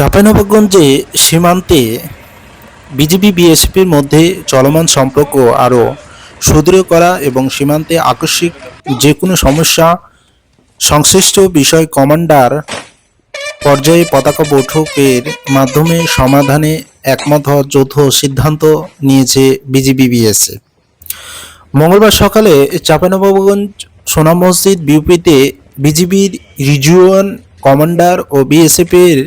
চাঁপাইনবাবগঞ্জে সীমান্তে বিজেপি, বিএসপির মধ্যে চলমান সম্পর্ক আরও সুদৃঢ় করা এবং সীমান্তে আকস্মিক যে কোনো সমস্যা, সংশ্লিষ্ট বিষয় কমান্ডার পর্যায়ে পতাকা বৈঠকের মাধ্যমে সমাধানে একমত হওয়ার যৌথ সিদ্ধান্ত নিয়েছে বিজেপি বিএসএ মঙ্গলবার সকালে চাঁপাইনবাবগঞ্জ সোনাম মসজিদ বিউপিতে বিজিবির রিজিওন কমান্ডার ও বিএসএফের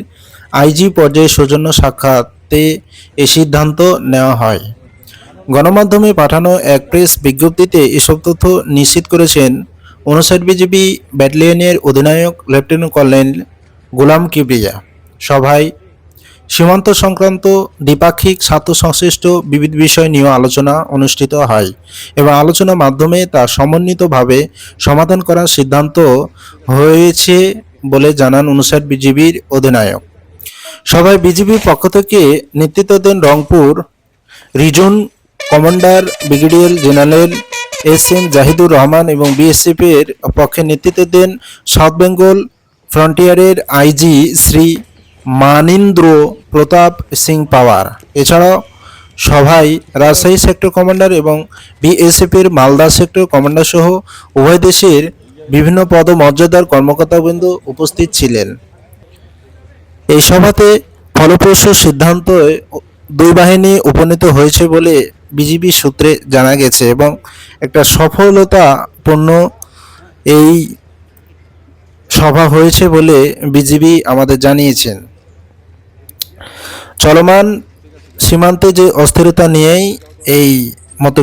আইজি পর্যায়ে সৌজন্য সাক্ষাতে এ সিদ্ধান্ত নেওয়া হয়। গণমাধ্যমে পাঠানো এক প্রেস বিজ্ঞপ্তিতে এসব তথ্য নিশ্চিত করেছেন উনষাট বিজিবি ব্যাটালিয়নের অধিনায়ক লেফটেন্যান্ট কর্নেল গোলাম কিবরিয়া। সভায় সীমান্ত সংক্রান্ত দ্বিপাক্ষিক স্বার্থ সংশ্লিষ্ট বিবিধ বিষয় নিয়ে আলোচনা অনুষ্ঠিত হয় এবং আলোচনার মাধ্যমে তা সমন্বিতভাবে সমাধান করার সিদ্ধান্ত হয়েছে বলে জানান উনষাট বিজিবির অধিনায়ক। সভায় বিজিবির পক্ষ থেকে নেতৃত্ব দেন Rangpur region commander brigadier general S M Zahidur Rahman এবং বিএসএফ এর পক্ষে নেতৃত্ব দেন সাউথ বেঙ্গল ফ্রন্টিয়ারের আইজি শ্রী মানিন্দ্র প্রতাপ সিং পাওয়ার। এছাড়াও সভায় রাজশাহী সেক্টর কমান্ডার এবং বিএসএফ এর মালদা সেক্টর কমান্ডার সহ উভয় দেশের বিভিন্ন পদ মর্যাদার কর্মকর্তাবৃন্দ উপস্থিত ছিলেন। এই সভাতে ফলপ্রসূ সিদ্ধান্ত দুই বাহিনী উপনীত হয়েছে বলে বিজিবি সূত্রে জানা গেছে এবং একটা সফলতাপূর্ণ এই সভা হয়েছে বলে বিজিবি আমাদের জানিয়েছেন। চলমান সীমান্তে যে অস্থিরতা নিয়েই এই মত